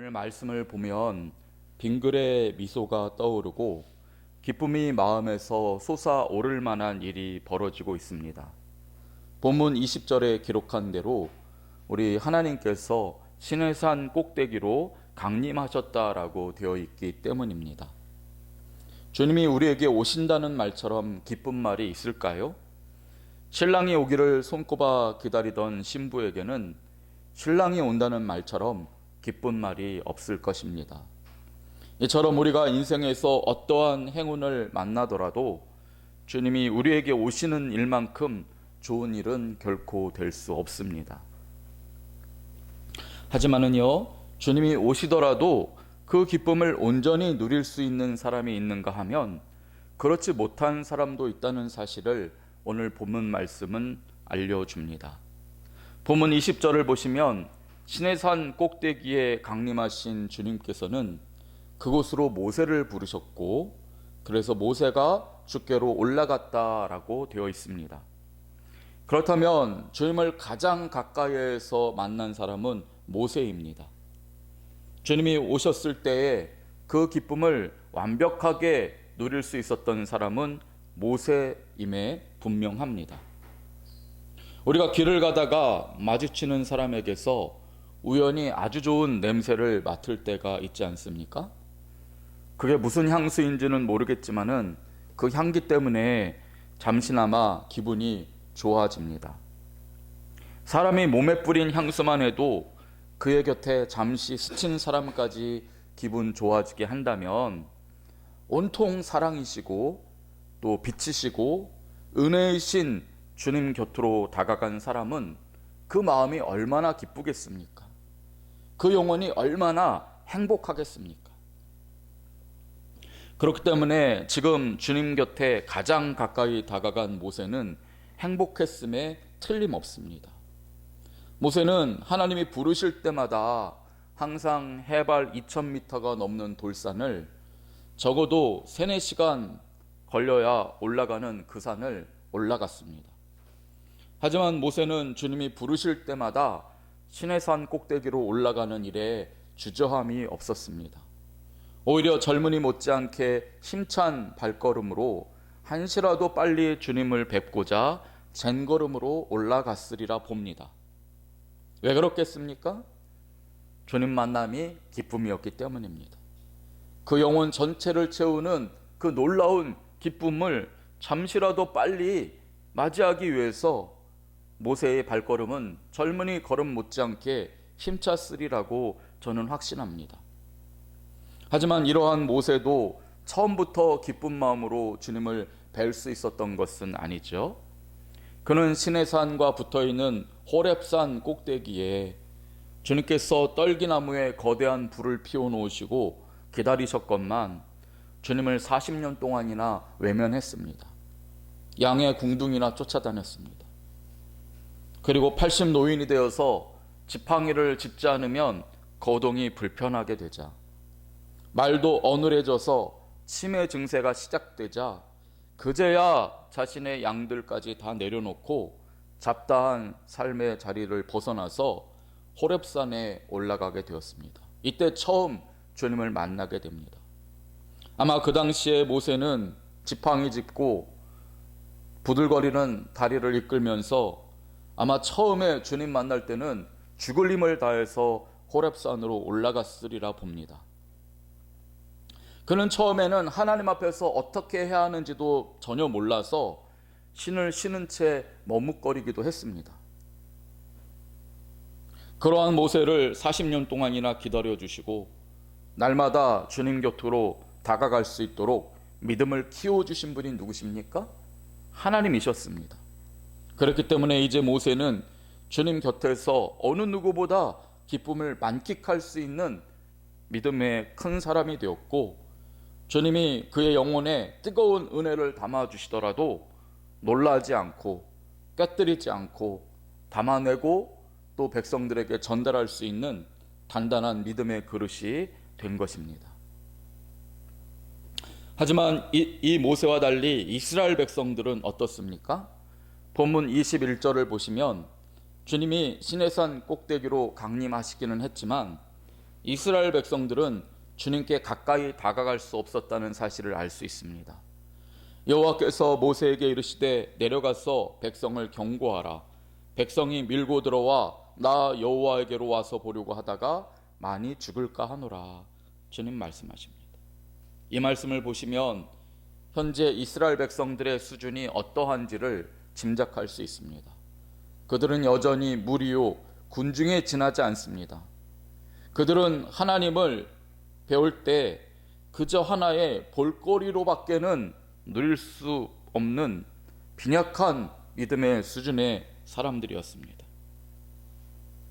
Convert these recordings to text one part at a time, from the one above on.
오늘 말씀을 보면 빙글의 미소가 떠오르고 기쁨이 마음에서 솟아오를 만한 일이 벌어지고 있습니다. 본문 20절에 기록한 대로 우리 하나님께서 신의 산 꼭대기로 강림하셨다라고 되어 있기 때문입니다. 주님이 우리에게 오신다는 말처럼 기쁜 말이 있을까요? 신랑이 오기를 손꼽아 기다리던 신부에게는 신랑이 온다는 말처럼 기쁜 말이 없을 것입니다. 이처럼 우리가 인생에서 어떠한 행운을 만나더라도 주님이 우리에게 오시는 일만큼 좋은 일은 결코 될 수 없습니다. 하지만은요, 주님이 오시더라도 그 기쁨을 온전히 누릴 수 있는 사람이 있는가 하면 그렇지 못한 사람도 있다는 사실을 오늘 본문 말씀은 알려줍니다. 본문 20절을 보시면 신의 산 꼭대기에 강림하신 주님께서는 그곳으로 모세를 부르셨고 그래서 모세가 주께로 올라갔다라고 되어 있습니다. 그렇다면 주님을 가장 가까이에서 만난 사람은 모세입니다. 주님이 오셨을 때에 그 기쁨을 완벽하게 누릴 수 있었던 사람은 모세임에 분명합니다. 우리가 길을 가다가 마주치는 사람에게서 우연히 아주 좋은 냄새를 맡을 때가 있지 않습니까? 그게 무슨 향수인지는 모르겠지만은 그 향기 때문에 잠시나마 기분이 좋아집니다. 사람이 몸에 뿌린 향수만 해도 그의 곁에 잠시 스친 사람까지 기분 좋아지게 한다면 온통 사랑이시고 또 빛이시고 은혜이신 주님 곁으로 다가간 사람은 그 마음이 얼마나 기쁘겠습니까? 그 영혼이 얼마나 행복하겠습니까? 그렇기 때문에 지금 주님 곁에 가장 가까이 다가간 모세는 행복했음에 틀림없습니다. 모세는 하나님이 부르실 때마다 항상 해발 2000m가 넘는 돌산을 적어도 3, 4시간 걸려야 올라가는 그 산을 올라갔습니다. 하지만 모세는 주님이 부르실 때마다 신의 산 꼭대기로 올라가는 일에 주저함이 없었습니다. 오히려 젊은이 못지않게 힘찬 발걸음으로 한시라도 빨리 주님을 뵙고자 젠걸음으로 올라갔으리라 봅니다. 왜 그렇겠습니까? 주님 만남이 기쁨이었기 때문입니다. 그 영혼 전체를 채우는 그 놀라운 기쁨을 잠시라도 빨리 맞이하기 위해서 모세의 발걸음은 젊은이 걸음 못지않게 힘찼으리라고 저는 확신합니다. 하지만 이러한 모세도 처음부터 기쁜 마음으로 주님을 뵐 수 있었던 것은 아니죠. 그는 시내산과 붙어 있는 호렙산 꼭대기에 주님께서 떨기나무에 거대한 불을 피워 놓으시고 기다리셨건만 주님을 40년 동안이나 외면했습니다. 양의 궁둥이나 쫓아다녔습니다. 그리고 80 노인이 되어서 지팡이를 짚지 않으면 거동이 불편하게 되자 말도 어눌해져서 치매 증세가 시작되자 그제야 자신의 양들까지 다 내려놓고 잡다한 삶의 자리를 벗어나서 호렙산에 올라가게 되었습니다. 이때 처음 주님을 만나게 됩니다. 아마 그 당시에 모세는 지팡이 짚고 부들거리는 다리를 이끌면서 아마 처음에 주님 만날 때는 죽을 힘을 다해서 호렙산으로 올라갔으리라 봅니다. 그는 처음에는 하나님 앞에서 어떻게 해야 하는지도 전혀 몰라서 신을 신은 채 머뭇거리기도 했습니다. 그러한 모세를 40년 동안이나 기다려 주시고 날마다 주님 곁으로 다가갈 수 있도록 믿음을 키워 주신 분이 누구십니까? 하나님이셨습니다. 그렇기 때문에 이제 모세는 주님 곁에서 어느 누구보다 기쁨을 만끽할 수 있는 믿음의 큰 사람이 되었고 주님이 그의 영혼에 뜨거운 은혜를 담아 주시더라도 놀라지 않고 깨뜨리지 않고 담아내고 또 백성들에게 전달할 수 있는 단단한 믿음의 그릇이 된 것입니다. 하지만 이, 이 모세와 달리 이스라엘 백성들은 어떻습니까? 본문 21절을 보시면 주님이 시내산 꼭대기로 강림하시기는 했지만 이스라엘 백성들은 주님께 가까이 다가갈 수 없었다는 사실을 알 수 있습니다. 여호와께서 모세에게 이르시되 내려가서 백성을 경고하라. 백성이 밀고 들어와 나 여호와에게로 와서 보려고 하다가 많이 죽을까 하노라. 주님 말씀하십니다. 이 말씀을 보시면 현재 이스라엘 백성들의 수준이 어떠한지를 짐작할 수 있습니다. 그들은 여전히 무리요 군중에 지나지 않습니다. 그들은 하나님을 배울 때 그저 하나의 볼거리로밖에는 누릴 수 없는 빈약한 믿음의 수준의 사람들이었습니다.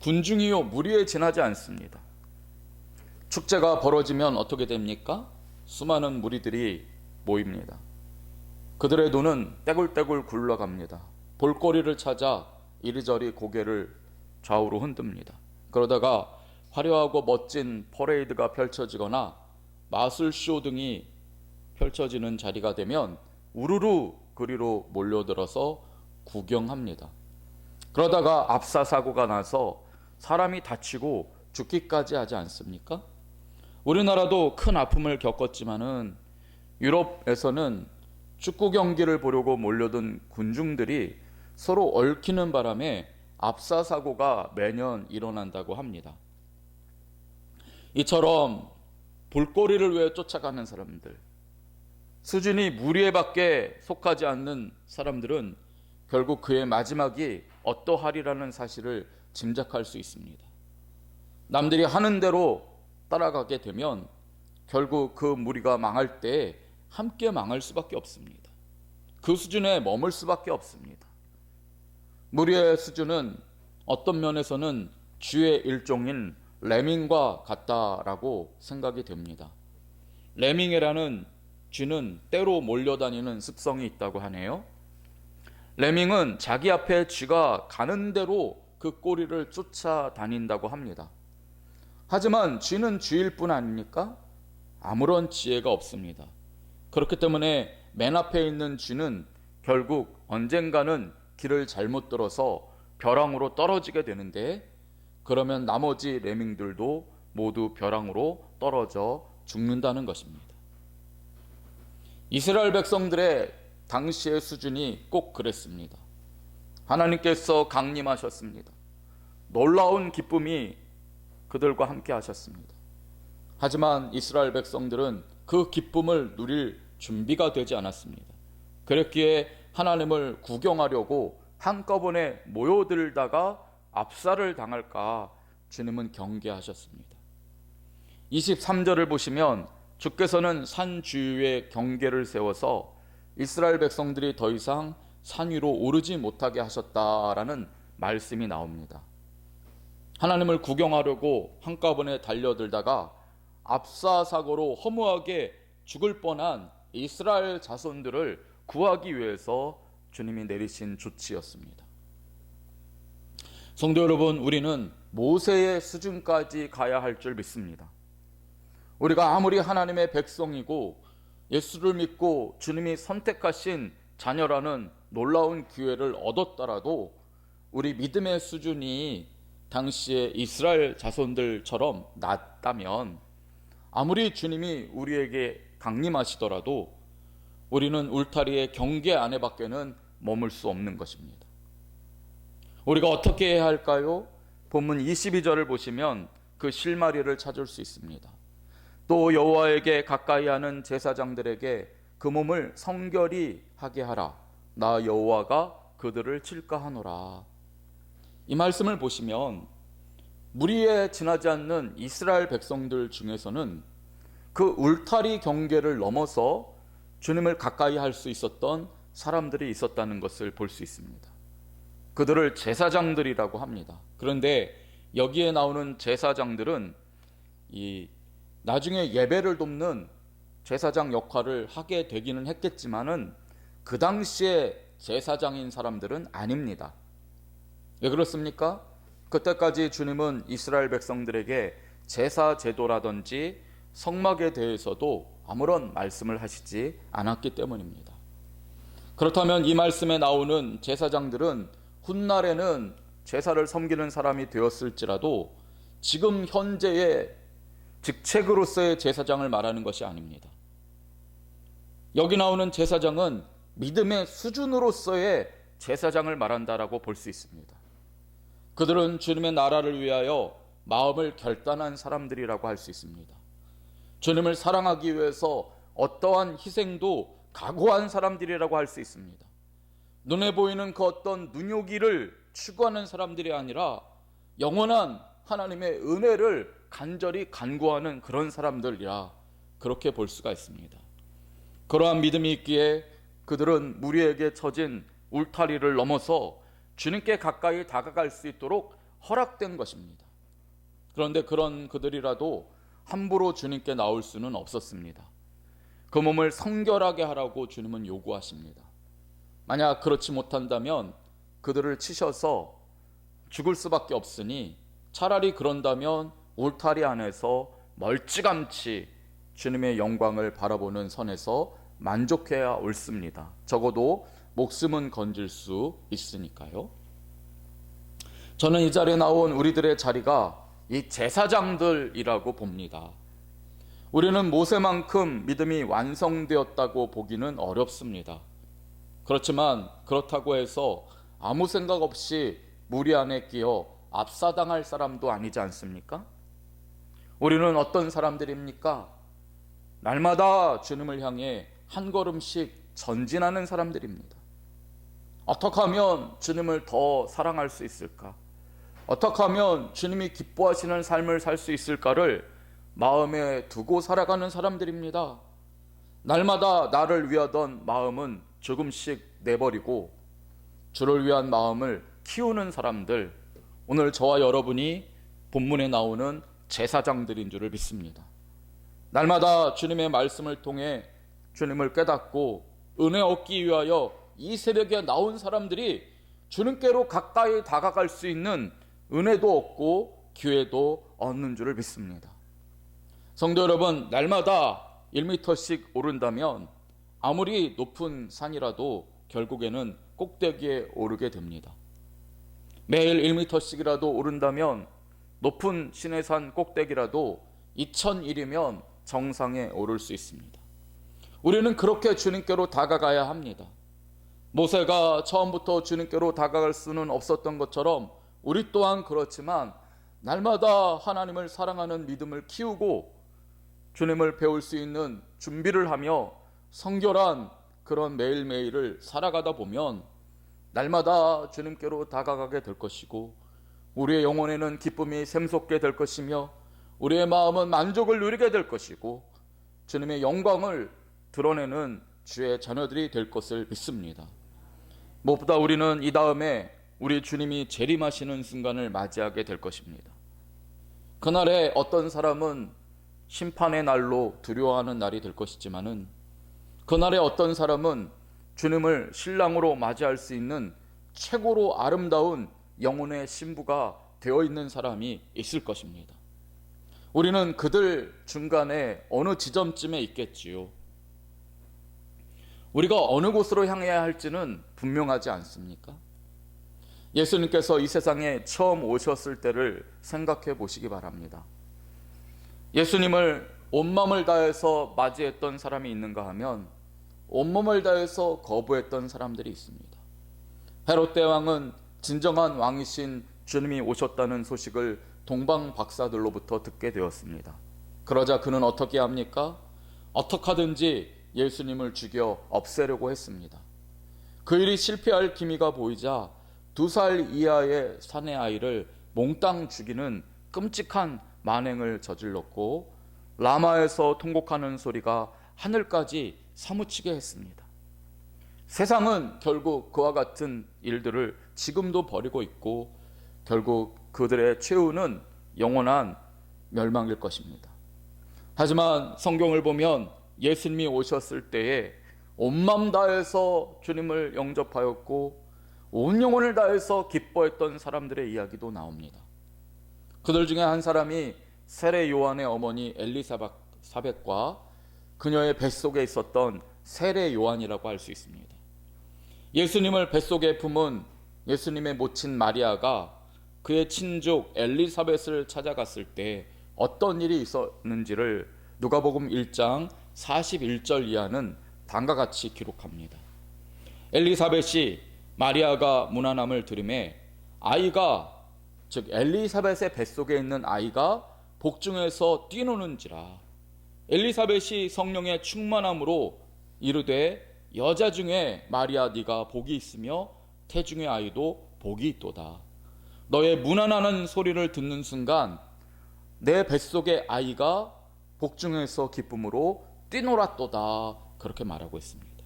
군중이요 무리에 지나지 않습니다. 축제가 벌어지면 어떻게 됩니까? 수많은 무리들이 모입니다. 그들의 눈은 떼굴떼굴 굴러갑니다. 볼거리를 찾아 이리저리 고개를 좌우로 흔듭니다. 그러다가 화려하고 멋진 퍼레이드가 펼쳐지거나 마술쇼 등이 펼쳐지는 자리가 되면 우르르 그리로 몰려들어서 구경합니다. 그러다가 압사 사고가 나서 사람이 다치고 죽기까지 하지 않습니까? 우리나라도 큰 아픔을 겪었지만은 유럽에서는 축구 경기를 보려고 몰려든 군중들이 서로 얽히는 바람에 압사 사고가 매년 일어난다고 합니다. 이처럼 볼거리를 위해 쫓아가는 사람들, 수준이 무리에 밖에 속하지 않는 사람들은 결국 그의 마지막이 어떠하리라는 사실을 짐작할 수 있습니다. 남들이 하는 대로 따라가게 되면 결국 그 무리가 망할 때 함께 망할 수밖에 없습니다. 그 수준에 머물 수밖에 없습니다. 무리의 수준은 어떤 면에서는 주의 일종인 레밍과 같다라고 생각이 됩니다. 레밍이라는 쥐는 때로 몰려다니는 습성이 있다고 하네요. 레밍은 자기 앞에 쥐가 가는 대로 그 꼬리를 쫓아다닌다고 합니다. 하지만 쥐는 쥐일 뿐 아닙니까? 아무런 지혜가 없습니다. 그렇기 때문에 맨 앞에 있는 쥐는 결국 언젠가는 길을 잘못 들어서 벼랑으로 떨어지게 되는데 그러면 나머지 레밍들도 모두 벼랑으로 떨어져 죽는다는 것입니다. 이스라엘 백성들의 당시의 수준이 꼭 그랬습니다. 하나님께서 강림하셨습니다. 놀라운 기쁨이 그들과 함께 하셨습니다. 하지만 이스라엘 백성들은 그 기쁨을 누릴 준비가 되지 않았습니다. 그랬기에 하나님을 구경하려고 한꺼번에 모여들다가 압살을 당할까 주님은 경계하셨습니다. 23절을 보시면 주께서는 산 주위에 경계를 세워서 이스라엘 백성들이 더 이상 산 위로 오르지 못하게 하셨다라는 말씀이 나옵니다. 하나님을 구경하려고 한꺼번에 달려들다가 압사 사고로 허무하게 죽을 뻔한 이스라엘 자손들을 구하기 위해서 주님이 내리신 조치였습니다. 성도 여러분, 우리는 모세의 수준까지 가야 할 줄 믿습니다. 우리가 아무리 하나님의 백성이고 예수를 믿고 주님이 선택하신 자녀라는 놀라운 기회를 얻었더라도 우리 믿음의 수준이 당시에 이스라엘 자손들처럼 낮다면 아무리 주님이 우리에게 강림하시더라도 우리는 울타리의 경계 안에 밖에는 머물 수 없는 것입니다. 우리가 어떻게 해야 할까요? 본문 22절을 보시면 그 실마리를 찾을 수 있습니다. 또 여호와에게 가까이 하는 제사장들에게 그 몸을 성결히 하게 하라. 나 여호와가 그들을 칠까 하노라. 이 말씀을 보시면 무리에 지나지 않는 이스라엘 백성들 중에서는 그 울타리 경계를 넘어서 주님을 가까이 할 수 있었던 사람들이 있었다는 것을 볼 수 있습니다. 그들을 제사장들이라고 합니다. 그런데 여기에 나오는 제사장들은 이 나중에 예배를 돕는 제사장 역할을 하게 되기는 했겠지만은 그 당시에 제사장인 사람들은 아닙니다. 왜 그렇습니까? 그때까지 주님은 이스라엘 백성들에게 제사 제도라든지 성막에 대해서도 아무런 말씀을 하시지 않았기 때문입니다. 그렇다면 이 말씀에 나오는 제사장들은 훗날에는 제사를 섬기는 사람이 되었을지라도 지금 현재의 직책으로서의 제사장을 말하는 것이 아닙니다. 여기 나오는 제사장은 믿음의 수준으로서의 제사장을 말한다라고 볼 수 있습니다. 그들은 주님의 나라를 위하여 마음을 결단한 사람들이라고 할 수 있습니다. 주님을 사랑하기 위해서 어떠한 희생도 각오한 사람들이라고 할 수 있습니다. 눈에 보이는 그 어떤 눈요기를 추구하는 사람들이 아니라 영원한 하나님의 은혜를 간절히 간구하는 그런 사람들이라 그렇게 볼 수가 있습니다. 그러한 믿음이 있기에 그들은 무리에게 처진 울타리를 넘어서 주님께 가까이 다가갈 수 있도록 허락된 것입니다. 그런데 그런 그들이라도 함부로 주님께 나올 수는 없었습니다. 그 몸을 성결하게 하라고 주님은 요구하십니다. 만약 그렇지 못한다면 그들을 치셔서 죽을 수밖에 없으니 차라리 그런다면 울타리 안에서 멀찌감치 주님의 영광을 바라보는 선에서 만족해야 옳습니다. 적어도 목숨은 건질 수 있으니까요. 저는 이 자리에 나온 우리들의 자리가 이 제사장들이라고 봅니다. 우리는 모세만큼 믿음이 완성되었다고 보기는 어렵습니다. 그렇지만 그렇다고 해서 아무 생각 없이 무리 안에 끼어 압사당할 사람도 아니지 않습니까? 우리는 어떤 사람들입니까? 날마다 주님을 향해 한 걸음씩 전진하는 사람들입니다. 어떻게 하면 주님을 더 사랑할 수 있을까? 어떻게 하면 주님이 기뻐하시는 삶을 살 수 있을까를 마음에 두고 살아가는 사람들입니다. 날마다 나를 위하던 마음은 조금씩 내버리고 주를 위한 마음을 키우는 사람들, 오늘 저와 여러분이 본문에 나오는 제사장들인 줄을 믿습니다. 날마다 주님의 말씀을 통해 주님을 깨닫고 은혜 얻기 위하여 이 새벽에 나온 사람들이 주님께로 가까이 다가갈 수 있는 은혜도 얻고 기회도 얻는 줄을 믿습니다. 성도 여러분, 날마다 1m씩 오른다면 아무리 높은 산이라도 결국에는 꼭대기에 오르게 됩니다. 매일 1m씩이라도 오른다면 높은 신해산 꼭대기라도 2001이면 정상에 오를 수 있습니다. 우리는 그렇게 주님께로 다가가야 합니다. 모세가 처음부터 주님께로 다가갈 수는 없었던 것처럼 우리 또한 그렇지만 날마다 하나님을 사랑하는 믿음을 키우고 주님을 배울 수 있는 준비를 하며 성결한 그런 매일매일을 살아가다 보면 날마다 주님께로 다가가게 될 것이고 우리의 영혼에는 기쁨이 샘솟게 될 것이며 우리의 마음은 만족을 누리게 될 것이고 주님의 영광을 드러내는 주의 자녀들이 될 것을 믿습니다. 무엇보다 우리는 이 다음에 우리 주님이 재림하시는 순간을 맞이하게 될 것입니다. 그날에 어떤 사람은 심판의 날로 두려워하는 날이 될 것이지만은 그날에 어떤 사람은 주님을 신랑으로 맞이할 수 있는 최고로 아름다운 영혼의 신부가 되어 있는 사람이 있을 것입니다. 우리는 그들 중간에 어느 지점쯤에 있겠지요. 우리가 어느 곳으로 향해야 할지는 분명하지 않습니까? 예수님께서 이 세상에 처음 오셨을 때를 생각해 보시기 바랍니다. 예수님을 온마음을 다해서 맞이했던 사람이 있는가 하면 온몸을 다해서 거부했던 사람들이 있습니다. 헤롯 대왕은 진정한 왕이신 주님이 오셨다는 소식을 동방 박사들로부터 듣게 되었습니다. 그러자 그는 어떻게 합니까? 어떻게 하든지 예수님을 죽여 없애려고 했습니다. 그 일이 실패할 기미가 보이자 두 살 이하의 사내 아이를 몽땅 죽이는 끔찍한 만행을 저질렀고 라마에서 통곡하는 소리가 하늘까지 사무치게 했습니다. 세상은 결국 그와 같은 일들을 지금도 벌이고 있고 결국 그들의 최후는 영원한 멸망일 것입니다. 하지만 성경을 보면 예수님이 오셨을 때에 온맘 다해서 주님을 영접하였고 온 영혼을 다해서 기뻐했던 사람들의 이야기도 나옵니다. 그들 중에 한 사람이 세례 요한의 어머니 엘리사벳과 그녀의 뱃속에 있었던 세례 요한이라고 할 수 있습니다. 예수님을 뱃속에 품은 예수님의 모친 마리아가 그의 친족 엘리사벳을 찾아갔을 때 어떤 일이 있었는지를 누가복음 1장 41절 이하는 다음과 같이 기록합니다. 엘리사벳이 마리아가 무난함을 들음에 아이가 즉 엘리사벳의 뱃속에 있는 아이가 복중에서 뛰노는지라. 엘리사벳이 성령의 충만함으로 이르되 여자 중에 마리아 네가 복이 있으며 태중의 아이도 복이 있도다. 너의 무난하는 소리를 듣는 순간 내 뱃속의 아이가 복중에서 기쁨으로 뛰놀았도다. 그렇게 말하고 있습니다.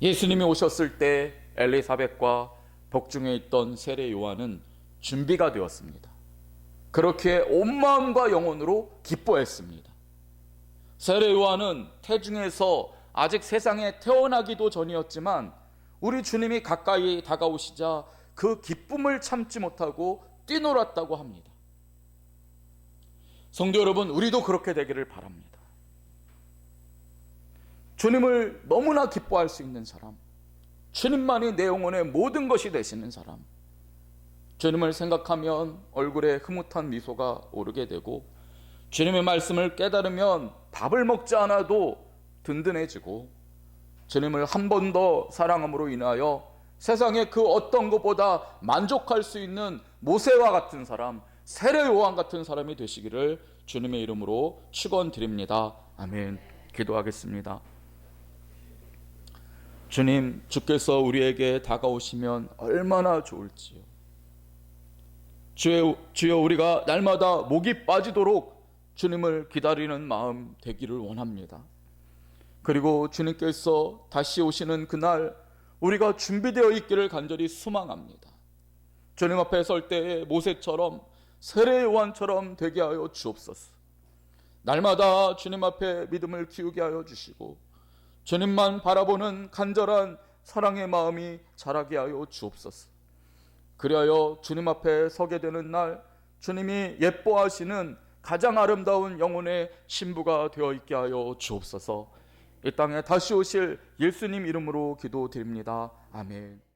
예수님이 오셨을 때 엘리사벳과 복중에 있던 세례 요한은 준비가 되었습니다. 그렇게 온 마음과 영혼으로 기뻐했습니다. 세례 요한은 태중에서 아직 세상에 태어나기도 전이었지만 우리 주님이 가까이 다가오시자 그 기쁨을 참지 못하고 뛰놀았다고 합니다. 성도 여러분, 우리도 그렇게 되기를 바랍니다. 주님을 너무나 기뻐할 수 있는 사람, 주님만이 내 영혼의 모든 것이 되시는 사람, 주님을 생각하면 얼굴에 흐뭇한 미소가 오르게 되고, 주님의 말씀을 깨달으면 밥을 먹지 않아도 든든해지고, 주님을 한 번 더 사랑함으로 인하여 세상의 그 어떤 것보다 만족할 수 있는 모세와 같은 사람, 세례 요한 같은 사람이 되시기를 주님의 이름으로 축원드립니다. 아멘. 기도하겠습니다. 주님, 주께서 우리에게 다가오시면 얼마나 좋을지요. 주여, 주여 우리가 날마다 목이 빠지도록 주님을 기다리는 마음 되기를 원합니다. 그리고 주님께서 다시 오시는 그날 우리가 준비되어 있기를 간절히 소망합니다. 주님 앞에 설 때에 모세처럼 세례 요한처럼 되게 하여 주옵소서. 날마다 주님 앞에 믿음을 키우게 하여 주시고 주님만 바라보는 간절한 사랑의 마음이 자라게 하여 주옵소서. 그리하여 주님 앞에 서게 되는 날 주님이 예뻐하시는 가장 아름다운 영혼의 신부가 되어 있게 하여 주옵소서. 이 땅에 다시 오실 예수님 이름으로 기도드립니다. 아멘.